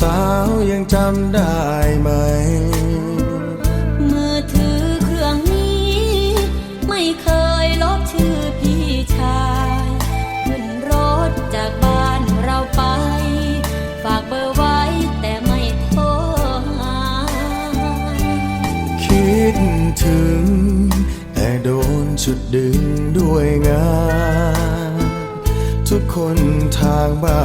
เก่าน้องสาวยังจำได้ไหม มือถือเครื่องนี้ ไม่เคยลบชื่อพี่ชายขึ้นรถจากบ้านเราไป ฝากเบอร์ไว้แต่ไม่โทรหาคิดถึง แต่โดนชุดดึงด้วยงาน ทุกคนทางบ้า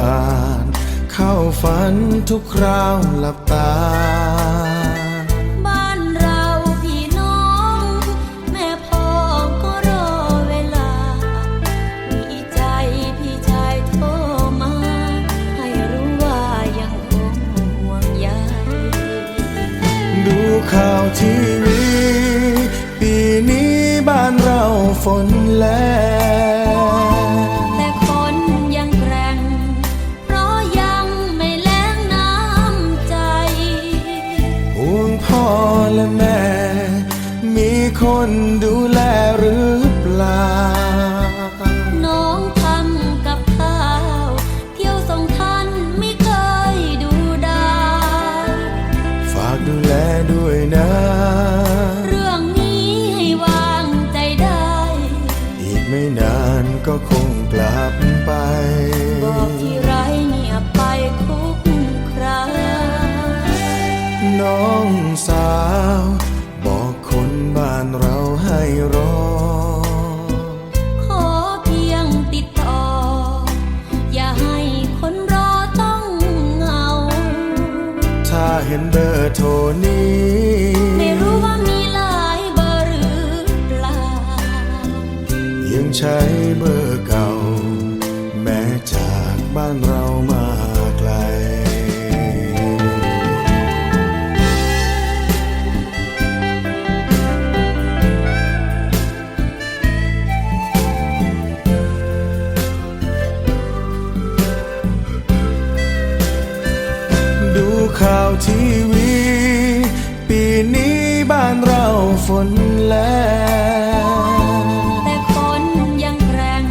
น เข้าฝันทุกคราวหลับตา บ้านเราพี่น้อง แม่พ่อก็รอเวลา มีใจพี่ชายโทรมา ให้รู้ว่ายังคงห่วงใย ดูข่าวทีวี ปีนี้บ้านเราฝนแรง และแม่มีคนดูแลหรือเปล่า น้องทำกับข้าว เที่ยวส่งท่านไม่เคยดูดายฝากดูแลด้วยนะ เรื่องนี้ให้วางใจได้ อีกไม่นานก็คงกลับไปบอก ห็นเบอร์โทรนี้ ไม่รู้ว่ามีหลายเบอร์หรือเปล่ายังใช้าวทีวี ปีนี้บ้านเราฝนแล้วแต่คนยังแกร่ง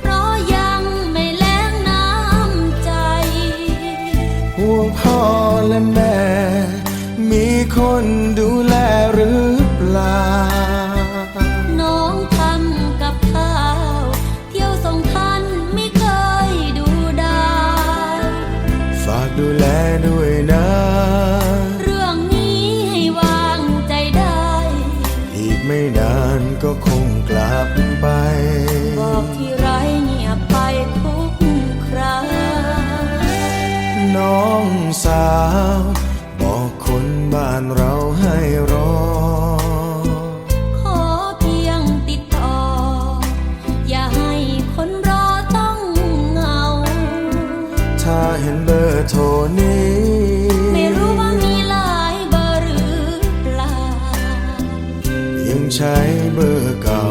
เพราะยังไม่แล้งน้ำใจ ห่วงพ่อและแม่ มีคนดูแล แลด้วยนะ เรื่องนี้ให้วางใจได้ อีกไม่นานก็คงกลับไป บอกที่ไรเงียบไปทุกคราน้องสาว บอกคนบ้านเราให้ร เห็นเบอร์โทรนี้ ไม่รู้ว่ามีหลายเบอร์หรือเปล่า ยังใช้เบอร์เก่า